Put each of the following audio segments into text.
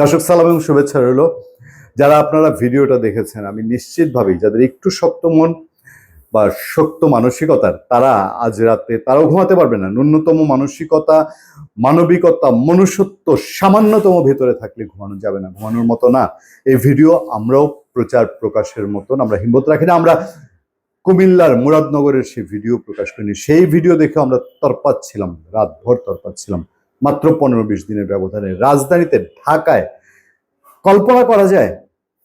দর্শক, সালাম এবং শুভেচ্ছা রইল। যারা আপনারা ভিডিওটা দেখেছেন, আমি নিশ্চিতভাবেই যাদের একটু শক্ত মন বা শক্ত মানসিকতার, তারা আজ রাতে, তারাও ঘুমাতে পারবে না। ন্যূনতম মানসিকতা, মানবিকতা, মনুষ্যত্ব সামান্যতম ভেতরে থাকলে ঘুমানো যাবে না, ঘুমানোর মতো না। এই ভিডিও আমরাও প্রচার প্রকাশের মতন আমরা হিম্মত রাখি না, আমরা কুমিল্লার মুরাদনগরের সেই ভিডিও প্রকাশ করিনি। সেই ভিডিও দেখে আমরা তরপাচ্ছিলাম, রাতভর তরপাচ্ছিলাম। মাত্র পনেরো বিশ দিনের ব্যবধানে। রাজধানীতে ঢাকায় কল্পনা করা যায়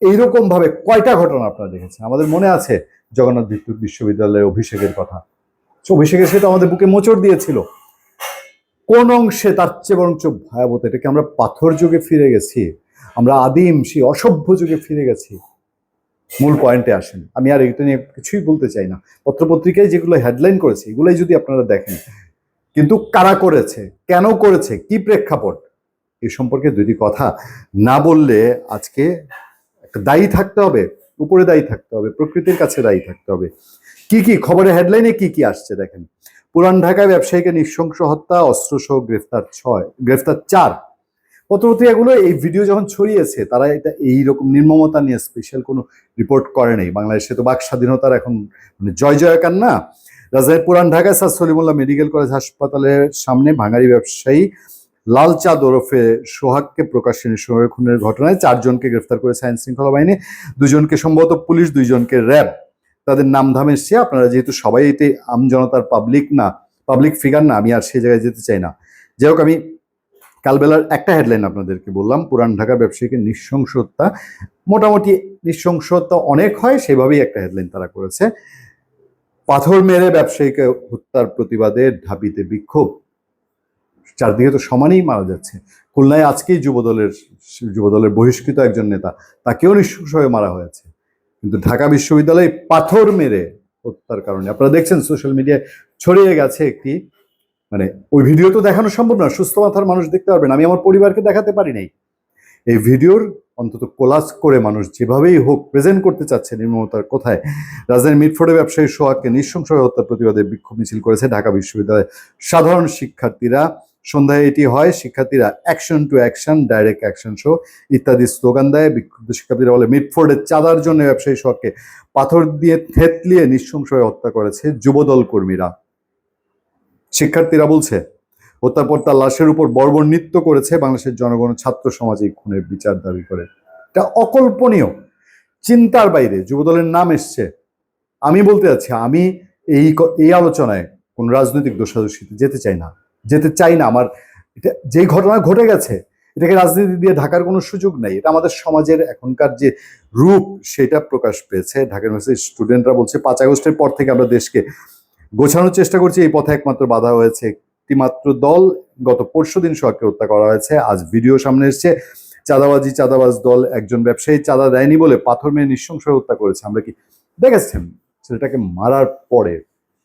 এইরকম ভাবে কয়টা ঘটনা আপনারা দেখেছেন? আমাদের মনে আছে জগন্নাথ বিদ্যুৎ বিশ্ববিদ্যালয়ে অভিষেকের কথা। অভিষেকের সেটা আমাদের বুকে মোচড় দিয়েছিল। কোন অংশে তার চেয়ে বরঞ্চ ভয়াবহ, এটাকে আমরা পাথর যুগে ফিরে গেছি। আমরা আদিম, সেই অসভ্য যুগে ফিরে গেছি। মূল পয়েন্টে আসেন। আমি আর এটা নিয়ে কিছুই বলতে চাই না। পত্রপত্রিকায় যেগুলো হেডলাইন করেছে, এগুলোই যদি আপনারা দেখেন কিন্তু কারা করেছে? কেন করেছে? কি প্রেক্ষাপট? এই সম্পর্কে দুটি কথা না বললে আজকে একটা দায়ী থাকতে হবে, উপরে দায়ী থাকতে হবে, প্রকৃতির কাছে দায়ী থাকতে হবে। কি কি? খবরের হেডলাইনে কি কি আসছে দেখেন। পুরান ঢাকায় ব্যবসায়ীকে নৃশংস হত্যা, অস্ত্রসহ গ্রেফতার ছয়, গ্রেফতার চার। পত্রপত্রিকাগুলো এই ভিডিও যখন ছড়িয়েছে, তারা এটা এই রকম নির্মমতা নিয়ে স্পেশাল কোনো রিপোর্ট করে নেই। বাংলাদেশে তো বাক স্বাধীনতার এখন মানে জয় জয়কার না। রাজধানীর পুরান ঢাকায় স্যার সলিমুল্লাহ মেডিকেল কলেজ হাসপাতালের সামনে ভাঙারি ব্যবসায়ী লাল চাঁদ ওরফে সোহাগকে প্রকাশ্যে নিঃসঙ্গ খুনের ঘটনায় চারজনকে গ্রেফতার করেছে আইন শৃঙ্খলা বাহিনী, দুজনকে সম্ভবত পুলিশ, দুইজনকে র্যাব। তাদের নাম ধাম এসছে, আপনারা যেহেতু সবাই এটি আমজনতার পাবলিক না পাবলিক ফিগার না, আমি আর সেই জায়গায় যেতে চাই না। যাই হোক, আমি কালবেলার একটা হেডলাইন আপনাদেরকে বললাম, পুরান ঢাকার ব্যবসায়ীকে নৃশংস হত্যা মোটামুটি নৃশংসতা অনেক হয়, সেভাবেই একটা হেডলাইন তারা করেছে। পাথর মেরে ব্যবসায়ীকে হত্যার প্রতিবাদে ঢাবিতে বিক্ষোভ। চারদিকে তো সমানেই মারা যাচ্ছে। খুলনায় আজকেই যুবদলের যুবদলের বহিষ্কৃত একজন নেতা, তাকেও নৃশংস হয়ে মারা হয়েছে। কিন্তু ঢাকা বিশ্ববিদ্যালয়ে পাথর মেরে হত্যার কারণে, আপনারা দেখছেন সোশ্যাল মিডিয়ায় ছড়িয়ে গেছে একটি মানে ওই ভিডিও তো দেখানো সম্ভব না, সুস্থ মাথার মানুষ দেখতে পারবেন। আমি আমার পরিবারকে দেখাতে পারি নাই। এই ভিডিওর অন্তত কোলাজ করে মানুষ যেভাবেই হোক প্রেজেন্ট করতে চাচ্ছে নির্মমতার কোথায়, রাজধানীর মিটফোর্ডে ব্যবসায়ী সোহাগকে নৃশংস হত্যা প্রতিবাদে বিক্ষোভ মিছিল করেছে ঢাকা বিশ্ববিদ্যালয়ের সাধারণ শিক্ষার্থীরা। সন্ধ্যায় এটি হয়, শিক্ষার্থীরা action to action direct action show ইত্যাদি স্লোগান দেয়। বিক্ষুব্ধ শিক্ষার্থীরা বলে মিটফোর্ডের চাঁদার জন্য ব্যবসায়ী সোহাগকে পাথর দিয়ে থেতলিয়ে নৃশংস হত্যা করেছে যুবদল কর্মীরা। শিক্ষার্থীরা বলছে হত্যার তার লাশের উপর বর্বর নৃত্য করেছে বাংলাদেশের জনগণ ছাত্র সমাজ এই খুনের বিচার দাবি করে। এটা অকল্পনীয়। চিন্তার বাইরে, যুবদলের নাম এসছে। আমি বলতে যাচ্ছি, আমি এই এই আলোচনায় কোন রাজনৈতিক দোষাদোষিতে যেতে চাই না। যেতে চাই না। আমার এটা, যেই ঘটনা ঘটে গেছে, এটাকে রাজনীতি দিয়ে ঢাকার কোনো সুযোগ নেই। এটা আমাদের সমাজের এখনকার যে রূপ, সেটা প্রকাশ পেয়েছে। ঢাকার ইউনিভার্সিটির স্টুডেন্টরা বলছে, পাঁচ আগস্টের পর থেকে আমরা দেশকে গোছানোর চেষ্টা করছি। এই পথে একমাত্র বাধা হয়েছে মাত্র দল গত পরশু দিন সোহাগকে হত্যা করা হয়েছে। আজ ভিডিও সামনে এসছে। চাঁদাবাজি, চাঁদাবাজ দল একজন ব্যবসায়ী চাঁদা দেয়নি বলে পাথর মেয়ে নৃশংস হত্যা করেছে। আমরা কি দেখেছেন? ছেলেটাকে মারার পরে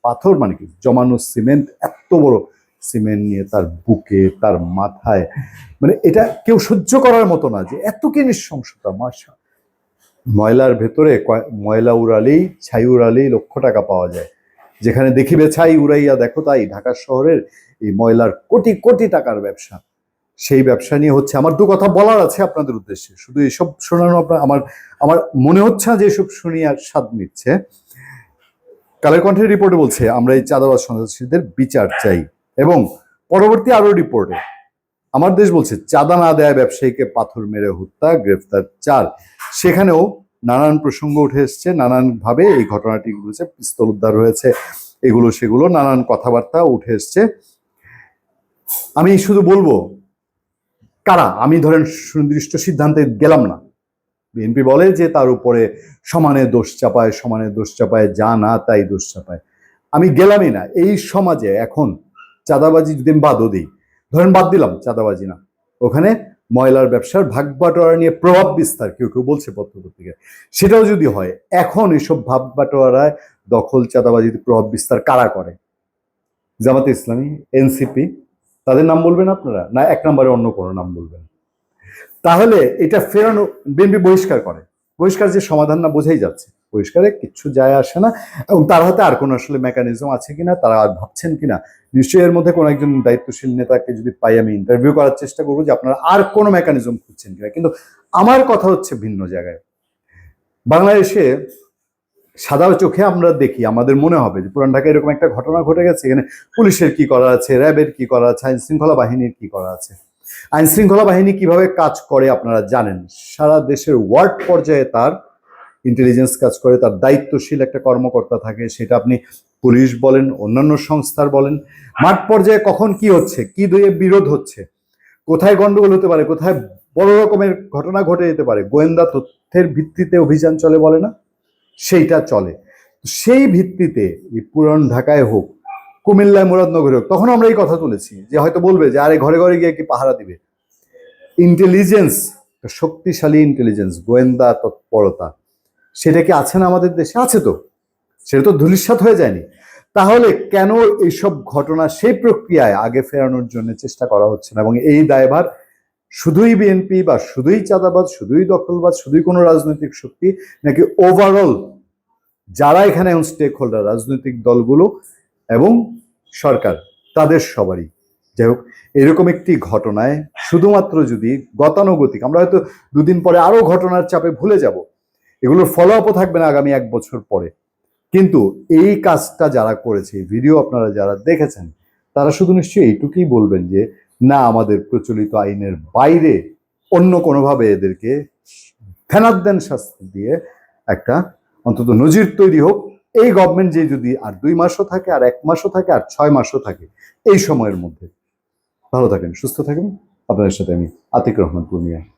পাথর মানে কি? জমানো সিমেন্ট, এত বড় সিমেন্ট নিয়ে তার বুকে, তার মাথায়। মানে এটা কেউ সহ্য করার মতো না যে এত কি নৃশংসতা মাসা ময়লার ভেতরে ময়লা উড়ালেই, ছাই উড়ালেই লক্ষ টাকা পাওয়া যায়। যেখানে দেখিবে ছাই উড়াইয়া দেখো তাই ঢাকা শহরের এই ময়লার কোটি কোটি টাকার ব্যবসা। সেই ব্যবসা নিয়ে হচ্ছে। আমার দু কথা বলার আছে আপনাদের উদ্দেশ্যে। শুধু এসব শোনানো আপনার আমার আমার মনে হচ্ছে না যে এসব শুনিয়ে স্বাদ নিচ্ছে। কালের কণ্ঠের রিপোর্টে বলছে, আমরা এই চাঁদাবাজ সন্ত্রাসীদের বিচার চাই। এবং পরবর্তী আরও রিপোর্টে আমার দেশ বলছে, চাঁদা না দেয় ব্যবসায়ীকে পাথর মেরে হত্যা, গ্রেফতার চার। সেখানেও নানান প্রসঙ্গ উঠে এসছে নানান ভাবে এই ঘটনাটি ঘটেছে, পিস্তল উদ্ধার হয়েছে, এগুলো সেগুলো, নানান কথাবার্তা উঠে এসছে। আমি শুধু বলব, কারা? আমি ধরেন সুনির্দিষ্ট সিদ্ধান্তে গেলাম না। বিএনপি বলে যে তার উপরে সমানে দোষ চাপায়, সমানে দোষ চাপায়, যা না তাই দোষ চাপায়। আমি গেলামই না। এই সমাজে এখন চাঁদাবাজি যদি আমি বাদও দিই, ধরেন বাদ দিলাম, চাঁদাবাজি না। ওখানে ময়লার ব্যবসার ভাগ বাটোয়ারা নিয়ে প্রভাব বিস্তার, কেউ কেউ বলছে পত্রপত্রিকায়। সেটাও যদি হয়, এখন এসব ভাব বাটোয়ারায় দখল চাঁদাবাজিতে প্রভাব বিস্তার কারা করে? জামাতে ইসলামী, এনসিপি, তাদের নাম বলবেন আপনারা? না, এক নম্বরে অন্য কোনো নাম বলবেন? তাহলে এটা ফেরানো, বিএনপি বহিষ্কার করে। বহিষ্কার যে সমাধান না বোঝাই যাচ্ছে। পরিষ্কারে কিচ্ছু যায় আসে না এবং তার হাতে আর কোনো আসলে মেকানিজম আছে কিনা, তারা আর ভাবছেন কিনা, নিশ্চয়ই এর মধ্যে কোনো একজন দায়িত্বশীল নেতাকে যদি পাই আমি ইন্টারভিউ করার চেষ্টা করব যে আপনারা আর কোনো মেকানিজম খুঁজছেন কিনা। কিন্তু আমার কথা হচ্ছে ভিন্ন জায়গায়। বাংলাদেশে সাদা চোখে আমরা দেখি, আমাদের মনে হবে যে পুরান ঢাকায় এরকম একটা ঘটনা ঘটে গেছে, এখানে পুলিশের কি করা আছে, র্যাবের কি করা আছে আইন শৃঙ্খলা বাহিনীর কি করা আছে। আইন শৃঙ্খলা বাহিনী কীভাবে কাজ করে আপনারা জানেন, সারা দেশের ওয়ার্ড পর্যায়ে তার ইন্টেলিজেন্স কাজ করে, তার দায়িত্বশীল একটা কর্মকর্তা থাকে, সেটা আপনি পুলিশ বলেন, অন্যান্য সংস্থার বলেন, মাঠ পর্যায়ে কখন কি হচ্ছে, কি দুয়ে বিরোধ হচ্ছে, কোথায় গন্ডগোল হতে পারে, কোথায় বড় রকমের ঘটনা ঘটে যেতে পারে, গোয়েন্দা তথ্যের ভিত্তিতে অভিযান চলে বলে না? সেইটা চলে। সেই ভিত্তিতে পুরান ঢাকায় হোক, কুমিল্লায় মুরাদনগরে হোক, তখন আমরা এই কথা তুলেছি, যে হয়তো বলবে যে, আরে ঘরে ঘরে গিয়ে কি পাহারা দিবে? ইন্টেলিজেন্স শক্তিশালী ইন্টেলিজেন্স গোয়েন্দা তৎপরতা সেটা কি আছে না আমাদের দেশে? আছে তো। সেটা তো ধূলিসাৎ হয়ে যায়নি। তাহলে কেন এইসব ঘটনা সেই প্রক্রিয়ায় আগে ফেরানোর জন্য চেষ্টা করা হচ্ছে না? এবং এই দায়ভার শুধুই বিএনপি বা শুধুই চাঁদাবাদ শুধুই দখলবাদ শুধুই কোনো রাজনৈতিক শক্তি, নাকি ওভারঅল যারা এখানে এখন স্টেক হোল্ডার রাজনৈতিক দলগুলো এবং সরকার, তাদের সবারই। যাই হোক, এরকম একটি ঘটনায় শুধুমাত্র যদি গতানুগতিক, আমরা হয়তো দুদিন পরে আরও ঘটনার চাপে ভুলে যাব এগুলোর ফলো আপও থাকবে না আগামী এক বছর পরে। কিন্তু এই কাজটা যারা করেছে ভিডিও আপনারা যারা দেখেছেন, তারা শুধু নিশ্চয়ই এইটুকুই বলবেন যে, না, আমাদের প্রচলিত আইনের বাইরে অন্য কোনোভাবে এদেরকে ফেনাদ্দেন শাস্তি দিয়ে একটা অন্তত নজির তৈরি হোক। এই গভর্নমেন্ট যে যদি আর দুই মাসও থাকে, আর এক মাসও থাকে, আর ছয় মাসও থাকে, এই সময়ের মধ্যে। ভালো থাকেন, সুস্থ থাকেন। আপনাদের সাথে আমি আতিক রহমান পূর্ণিয়া।